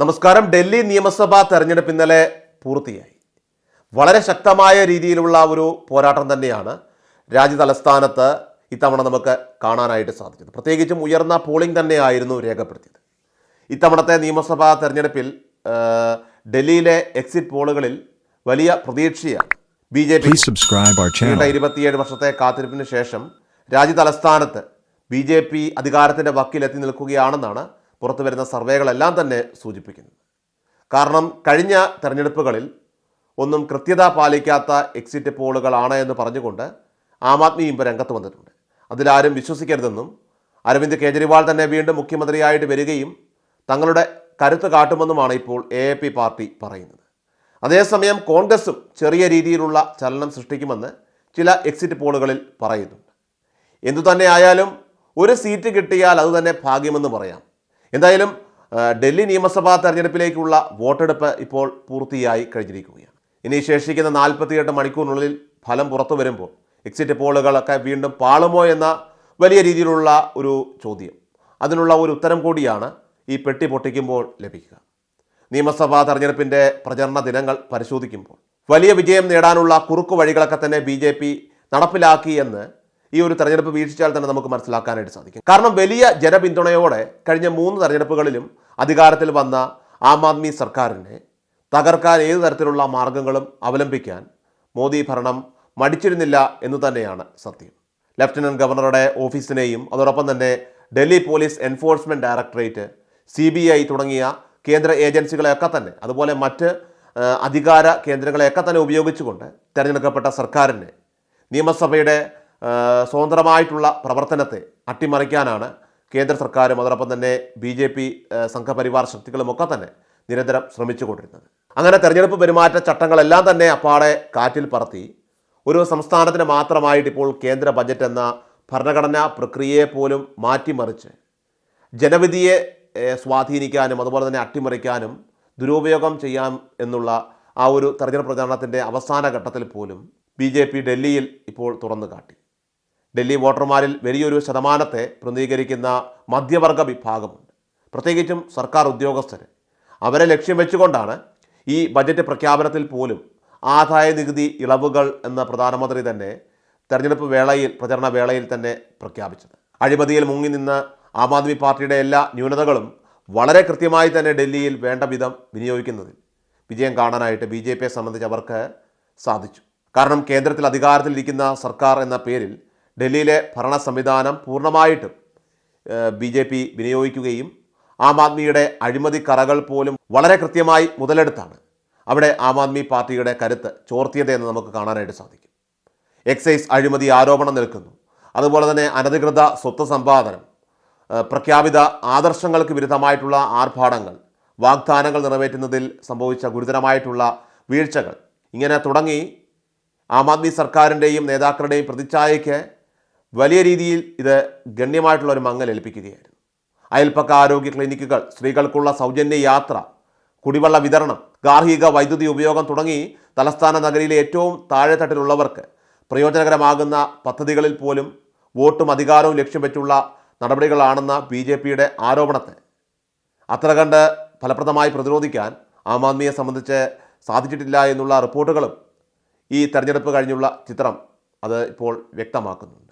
നമസ്കാരം. ഡൽഹി നിയമസഭാ തെരഞ്ഞെടുപ്പ് ഇന്നലെ പൂർത്തിയായി. വളരെ ശക്തമായ രീതിയിലുള്ള ഒരു പോരാട്ടം തന്നെയാണ് രാജ്യ തലസ്ഥാനത്ത് ഇത്തവണ നമുക്ക് കാണാനായിട്ട് സാധിച്ചത്. പ്രത്യേകിച്ചും ഉയർന്ന പോളിംഗ് തന്നെയായിരുന്നു രേഖപ്പെടുത്തിയത്. ഇത്തവണത്തെ നിയമസഭാ തെരഞ്ഞെടുപ്പിൽ ഡൽഹിയിലെ എക്സിറ്റ് പോളുകളിൽ വലിയ പ്രതീക്ഷയാണ് ബി ജെ പി നീണ്ട channel. ഇരുപത്തിയേഴ് വർഷത്തെ കാത്തിരിപ്പിന് ശേഷം രാജ്യ തലസ്ഥാനത്ത് ബി ജെ പി അധികാരത്തിന്റെ വക്കിലെത്തി നിൽക്കുകയാണെന്നാണ് പുറത്തു വരുന്ന സർവേകളെല്ലാം തന്നെ സൂചിപ്പിക്കുന്നു. കാരണം കഴിഞ്ഞ തെരഞ്ഞെടുപ്പുകളിൽ ഒന്നും കൃത്യത പാലിക്കാത്ത എക്സിറ്റ് പോളുകളാണ് എന്ന് പറഞ്ഞുകൊണ്ട് ആം ആദ്മി ഇമ്പ് രംഗത്ത് വന്നിട്ടുണ്ട്. അതിലാരും വിശ്വസിക്കരുതെന്നും അരവിന്ദ് കേജ്രിവാൾ തന്നെ വീണ്ടും മുഖ്യമന്ത്രിയായിട്ട് വരികയും തങ്ങളുടെ കരുത്ത് കാട്ടുമെന്നുമാണ് ഇപ്പോൾ എ എ പി പാർട്ടി പറയുന്നത്. അതേസമയം കോൺഗ്രസും ചെറിയ രീതിയിലുള്ള ചലനം സൃഷ്ടിക്കുമെന്ന് ചില എക്സിറ്റ് പോളുകളിൽ പറയുന്നുണ്ട്. എന്തു തന്നെ ആയാലും ഒരു സീറ്റ് കിട്ടിയാൽ അതുതന്നെ ഭാഗ്യമെന്ന് പറയാം. എന്തായാലും ഡൽഹി നിയമസഭാ തെരഞ്ഞെടുപ്പിലേക്കുള്ള വോട്ടെടുപ്പ് ഇപ്പോൾ പൂർത്തിയായി കഴിഞ്ഞിരിക്കുകയാണ്. ഇനി ശേഷിക്കുന്ന നാൽപ്പത്തിയെട്ട് മണിക്കൂറിനുള്ളിൽ ഫലം പുറത്തു വരുമ്പോൾ എക്സിറ്റ് പോളുകളൊക്കെ വീണ്ടും പാളുമോ എന്ന വലിയ രീതിയിലുള്ള ഒരു ചോദ്യം. അതിനുള്ള ഒരു ഉത്തരം കൂടിയാണ് ഈ പെട്ടി പൊട്ടിക്കുമ്പോൾ ലഭിക്കുക. നിയമസഭാ തെരഞ്ഞെടുപ്പിന്റെ പ്രചരണ ദിനങ്ങൾ പരിശോധിക്കുമ്പോൾ വലിയ വിജയം നേടാനുള്ള കുറുക്കു വഴികളൊക്കെ തന്നെ ബി നടപ്പിലാക്കി എന്ന് ഈ ഒരു തെരഞ്ഞെടുപ്പ് വീക്ഷിച്ചാൽ തന്നെ നമുക്ക് മനസ്സിലാക്കാനായിട്ട് സാധിക്കും. കാരണം വലിയ ജനപിന്തുണയോടെ കഴിഞ്ഞ മൂന്ന് തെരഞ്ഞെടുപ്പുകളിലും അധികാരത്തിൽ വന്ന ആം ആദ്മി സർക്കാരിനെ തകർക്കാൻ ഏത് തരത്തിലുള്ള മാർഗങ്ങളും അവലംബിക്കാൻ മോദി ഭരണം മടിച്ചിരുന്നില്ല എന്ന് തന്നെയാണ് സത്യം. ലഫ്റ്റനന്റ് ഗവർണറുടെ ഓഫീസിനെയും അതോടൊപ്പം തന്നെ Delhi police enforcement directorate C B I തുടങ്ങിയ കേന്ദ്ര ഏജൻസികളെയൊക്കെ തന്നെ അതുപോലെ മറ്റ് അധികാര കേന്ദ്രങ്ങളെയൊക്കെ തന്നെ ഉപയോഗിച്ചുകൊണ്ട് തിരഞ്ഞെടുക്കപ്പെട്ട സർക്കാരിനെ നിയമസഭയുടെ സ്വതന്ത്രമായിട്ടുള്ള പ്രവർത്തനത്തെ അട്ടിമറിക്കാനാണ് കേന്ദ്ര സർക്കാരും അതോടൊപ്പം തന്നെ ബി ജെ പി സംഘപരിവാർ ശക്തികളുമൊക്കെ തന്നെ നിരന്തരം ശ്രമിച്ചുകൊണ്ടിരുന്നത്. അങ്ങനെ തെരഞ്ഞെടുപ്പ് പെരുമാറ്റ ചട്ടങ്ങളെല്ലാം തന്നെ അപ്പാടെ കാറ്റിൽ പറത്തി. ഒരു സംസ്ഥാനത്തിന് മാത്രമായിട്ട് ഇപ്പോൾ കേന്ദ്ര ബജറ്റ് എന്ന ഭരണഘടനാ പ്രക്രിയയെ പോലും മാറ്റിമറിച്ച് ജനവിധിയെ സ്വാധീനിക്കാനും അതുപോലെ തന്നെ അട്ടിമറിക്കാനും ദുരുപയോഗം ചെയ്യാം എന്നുള്ള ആ ഒരു തെരഞ്ഞെടുപ്പ് പ്രചാരണത്തിന്റെ അവസാന ഘട്ടത്തിൽ പോലും ബി ഡൽഹിയിൽ ഇപ്പോൾ തുറന്നു കാട്ടി. ഡൽഹി വോട്ടർമാരിൽ വലിയൊരു ശതമാനത്തെ പ്രതിനിധീകരിക്കുന്ന മധ്യവർഗ വിഭാഗമുണ്ട്. പ്രത്യേകിച്ചും സർക്കാർ ഉദ്യോഗസ്ഥർ അവരെ ലക്ഷ്യം വെച്ചുകൊണ്ടാണ് ഈ ബജറ്റ് പ്രഖ്യാപനത്തിൽ പോലും ആദായ നികുതി ഇളവുകൾ എന്ന പ്രധാനമന്ത്രി തന്നെ തെരഞ്ഞെടുപ്പ് വേളയിൽ പ്രചരണ വേളയിൽ തന്നെ പ്രഖ്യാപിച്ചത്. അഴിമതിയിൽ മുങ്ങി നിന്ന് ആം ആദ്മി പാർട്ടിയുടെ എല്ലാ ന്യൂനതകളും വളരെ കൃത്യമായി തന്നെ ഡൽഹിയിൽ വേണ്ട വിധം വിനിയോഗിക്കുന്നതിൽ വിജയം കാണാനായിട്ട് ബി ജെ പിയെ സംബന്ധിച്ച് അവർക്ക് സാധിച്ചു. കാരണം കേന്ദ്രത്തിൽ അധികാരത്തിലിരിക്കുന്ന സർക്കാർ എന്ന പേരിൽ ഡൽഹിയിലെ ഭരണ സംവിധാനം പൂർണമായിട്ടും ബി ജെ പി വിനിയോഗിക്കുകയും ആം ആദ്മിയുടെ അഴിമതി കറകൾ പോലും വളരെ കൃത്യമായി മുതലെടുത്താണ്. അവിടെ ആം ആദ്മി പാർട്ടിയുടെ കരുത്ത് ചോർത്തിയത് എന്ന് നമുക്ക് കാണാനായിട്ട് സാധിക്കും. എക്സൈസ് അഴിമതി ആരോപണം നിൽക്കുന്നു. അതുപോലെ തന്നെ അനധികൃത സ്വത്ത് സമ്പാദനം പ്രഖ്യാപിത ആദർശങ്ങൾക്ക് വിരുദ്ധമായിട്ടുള്ള ആർഭാടങ്ങൾ വാഗ്ദാനങ്ങൾ നിറവേറ്റുന്നതിൽ സംഭവിച്ച ഗുരുതരമായിട്ടുള്ള വീഴ്ചകൾ. ഇങ്ങനെ തുടങ്ങി ആം ആദ്മി സർക്കാരിന്റെയും നേതാക്കളുടെയും പ്രതിച്ഛായയ്ക്ക് വലിയ രീതിയിൽ ഇത് ഗണ്യമായിട്ടുള്ള ഒരു മങ്ങൽ ഏൽപ്പിക്കുകയായിരുന്നു. അയൽപ്പക്ക ആരോഗ്യ ക്ലിനിക്കുകൾ സ്ത്രീകൾക്കുള്ള സൗജന്യ യാത്ര കുടിവെള്ള വിതരണം ഗാർഹിക വൈദ്യുതി ഉപയോഗം തുടങ്ങി തലസ്ഥാന നഗരിയിലെ ഏറ്റവും താഴെത്തട്ടിലുള്ളവർക്ക് പ്രയോജനകരമാകുന്ന പദ്ധതികളിൽ പോലും വോട്ടും അധികാരവും ലക്ഷ്യം വെച്ചുള്ള നടപടികളാണെന്ന ബി ജെ പിയുടെ ആരോപണത്തെ അത്ര കണ്ട് ഫലപ്രദമായി പ്രതിരോധിക്കാൻ ആം ആദ്മിയെ സംബന്ധിച്ച് സാധിച്ചിട്ടില്ല എന്നുള്ള റിപ്പോർട്ടുകളും ഈ തെരഞ്ഞെടുപ്പ് കഴിഞ്ഞുള്ള ചിത്രം അത് ഇപ്പോൾ വ്യക്തമാക്കുന്നുണ്ട്.